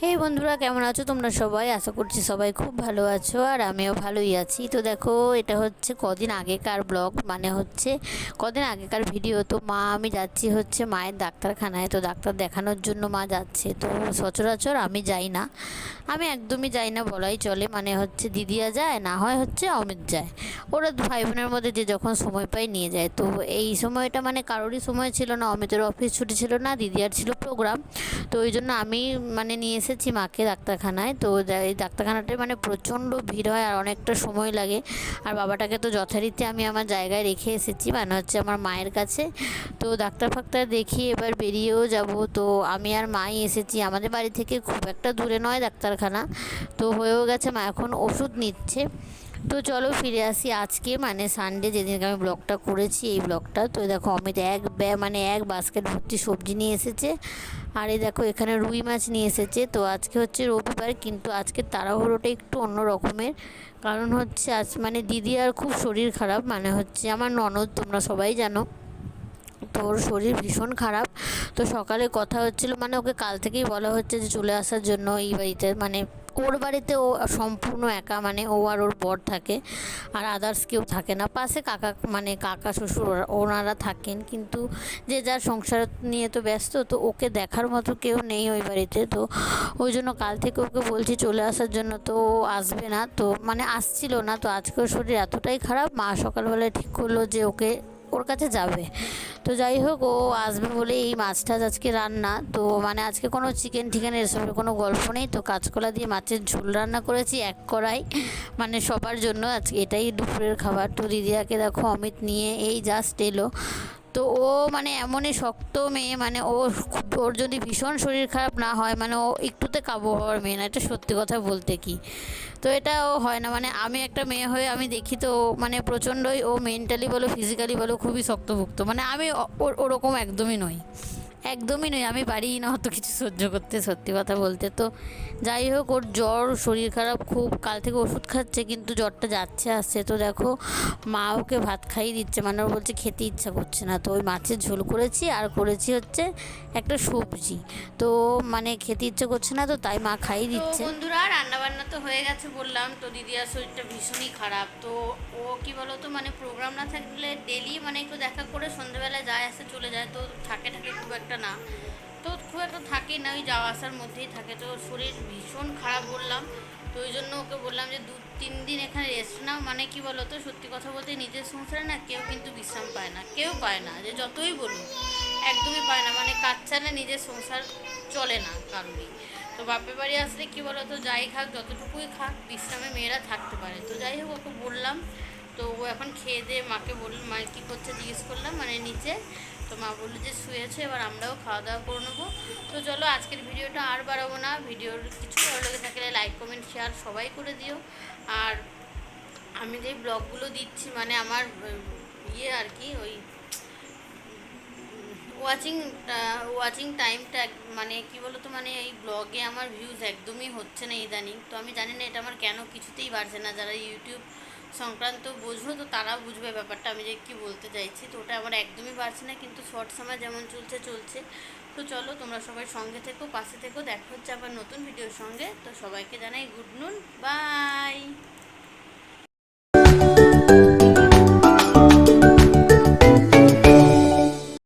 বন্ধুরা, কেমন আছো? তোমরা সবাই? আশা করছি সবাই খুব ভালো আছো আর আমিও ভালোই আছি। তো দেখো, এটা হচ্ছে কদিন আগেকার ব্লগ মানে হচ্ছে কদিন আগেকার ভিডিও তো মা, আমি যাচ্ছি হচ্ছে মায়ের ডাক্তারখানায়। তো ডাক্তার দেখানোর জন্য মা যাচ্ছে। তো সচরাচর আমি যাই না। আমি একদমই যাই না, বলাই চলে। মানে হচ্ছে দিদিয়া যায়, না হয় হচ্ছে অমিত যায়। ওরা ভাই বোনের মধ্যে যে যখন সময় পায় নিয়ে যায়। তো এই সময়টা মানে কারোরই সময় ছিল না। অমিতের অফিস ছুটি ছিল না দিদিয়ার ছিল প্রোগ্রাম তো ওই জন্য আমি মানে নিয়ে এসেছি মাকে ডাক্তারখানায়। তো এই ডাক্তারখানাটায় মানে প্রচণ্ড ভিড় হয় আর অনেকটা সময় লাগে। আর বাবাটাকে তো যথারীতি আমি আমার জায়গায় রেখে এসেছি মানে হচ্ছে আমার মায়ের কাছে। তো ডাক্তার ফাক্তার দেখি এবার বেরিয়েও যাব। তো আমি আর মাই এসেছি। আমাদের বাড়ি থেকে খুব একটা দূরে নয় ডাক্তারখানা। তো হয়েও গেছে মা এখন ওষুধ নিচ্ছে। তো চলো ফিরে আসি আজকে। মানে সানডে যেদিনকে আমি ব্লগটা করেছি, এই ব্লগটা তো দেখো, অমিত এক ব্যা মানে এক বাস্কেট ভর্তি সবজি নিয়ে এসেছে। আর এই দেখো, এখানে রুই মাছ নিয়ে এসেছে। তো আজকে হচ্ছে রবিবার, কিন্তু আজকে তাড়াহুড়োটা একটু অন্য রকমের। কারণ হচ্ছে আজ মানে দিদি আর খুব শরীর খারাপ। মানে হচ্ছে আমার ননদ, তোমরা সবাই জানো। তো ওর শরীর ভীষণ খারাপ। তো সকালে কথা হচ্ছিল মানে ওকে কাল থেকেই বলা হচ্ছে যে চলে আসার জন্য এই বাড়িতে। মানে ওর বাড়িতে ও সম্পূর্ণ একা মানে ও আর ওর বর থাকে আর আদার্স কেউ থাকে না। পাশে কাকা মানে কাকা, শ্বশুর ওনারা থাকেন। কিন্তু যে যার সংসার নিয়ে তো ব্যস্ত, তো ওকে দেখার মতো কেউ নেই ওই বাড়িতে। তো ওই জন্য কাল থেকে ওকে বলছি চলে আসার জন্য, তো ও আসবে না। তো মানে আসছিল না, তো আজকে ওর শরীর এতটাই খারাপ, মা সকালবেলায় ঠিক করল যে ওকে, ওর কাছে যাবে। তো যাই হোক, ও আসবে বলে এই মাছ টাছ আজকে রান্না। তো মানে আজকে কোনো চিকেন ঠিকেন এসবের কোনো গল্প নেই। তো কাঁচকলা দিয়ে মাছের ঝোল রান্না করেছি এক কড়াই মানে সবার জন্য। আজকে এটাই দুপুরের খাবার। তো দিদিয়াকে দেখো, অমিত নিয়ে এই জাস্ট এলো। তো ও মানে এমনই শক্ত মেয়ে মানে ও ওর যদি ভীষণ শরীর খারাপ না হয় মানে ও একটুতে কাবু হওয়ার মেয়ে না, এটা সত্যি কথা বলতে কি? তো এটা ও হয় না মানে আমি একটা মেয়ে হয়ে আমি দেখি তো মানে প্রচণ্ডই ও মেন্টালি বলো ফিজিক্যালি বলো, খুবই শক্তভুক্ত। মানে আমি ওর- ওরকম একদমই নই। একদমই নয় আমি পারি না অত কিছু সহ্য করতে সত্যি কথা বলতে। তো যাই হোক ওর জ্বর শরীর খারাপ খুব কাল থেকে ওষুধ খাচ্ছে কিন্তু জ্বরটা যাচ্ছে আসছে। তো দেখো মা ওকে ভাত খাইয়ে দিচ্ছে মানে ওর বলছে খেতে ইচ্ছা করছে না। তো ওই মাছের ঝোল করেছি আর করেছি হচ্ছে একটা সবজি। তো মানে খেতে ইচ্ছে করছে না তো তাই মা খাইয়ে দিচ্ছে। বন্ধুরা রান্না বান্না তো হয়ে গেছে বললাম তো দিদিয়ার শরীরটা ভীষণই খারাপ। তো ও কি বলো তো মানে প্রোগ্রাম না থাকলে ডেলি মানে একটু দেখা করে সন্ধ্যেবেলা যায় আসে চলে যায় তো থাকে থাকে খুব একটা না। তো খুব একটা থাকে না, ওই যাওয়া আসার মধ্যেই থাকে। তো শরীর ভীষণ খারাপ বললাম। তো ওই জন্য ওকে বললাম যে, দু, তিন দিন এখানে রেস্ট নাও। মানে কি বলো তো সত্যি কথা বলতে নিজের সংসারে না কেউ কিন্তু বিশ্রাম পায় না। কেউ পায় না, যে যতই বলুন একদমই পায় না। মানে কাজ ছাড়া নিজের সংসার চলে না কারোরই। তো বাপের বাড়ি আসলে কি বলো তো যাই খাক, যতটুকুই খাক, বিশ্রামে মেয়েরা থাকতে পারে। তো যাই হোক, ওকে বললাম। তো ও এখন খেয়ে দিয়ে মাকে বললাম মা, কী করছে? জিজ্ঞেস করলাম। মানে নিচে তো মা বলল যে শুয়েছে, এবার আমরাও খাওয়া দাওয়া করে নেব। তো চলো আজকের ভিডিওটা আর বাড়াবো না। ভিডিওর কিছু ভালো লেগে থাকলে লাইক কমেন্ট শেয়ার সবাই করে দিও। আর আমি যেই ব্লগগুলো দিচ্ছি মানে আমার ইয়ে আর কি, ওই ওয়াচিং ওয়াচিং টাইমটা মানে কি বলতো মানে এই ব্লগে আমার ভিউজ একদমই হচ্ছে না ইদানিং। তো আমি জানি না এটা আমার কেন কিছুতেই বাড়ছে না। যারা ইউটিউব সংক্রান্ত বুঝব, তো তারা বুঝবে ব্যাপারটা, আমি যে কী বলতে চাইছি। তো ওটা আমার একদমই বাড়ছে না, কিন্তু শর্ট সময় যেমন চলছে চলছে। তো চলো, তোমরা সবাই সঙ্গে থেকো, পাশে থেকো, দেখা হচ্ছে আবার নতুন ভিডিওর সঙ্গে। তো সবাইকে জানাই গুড নুন, বাই!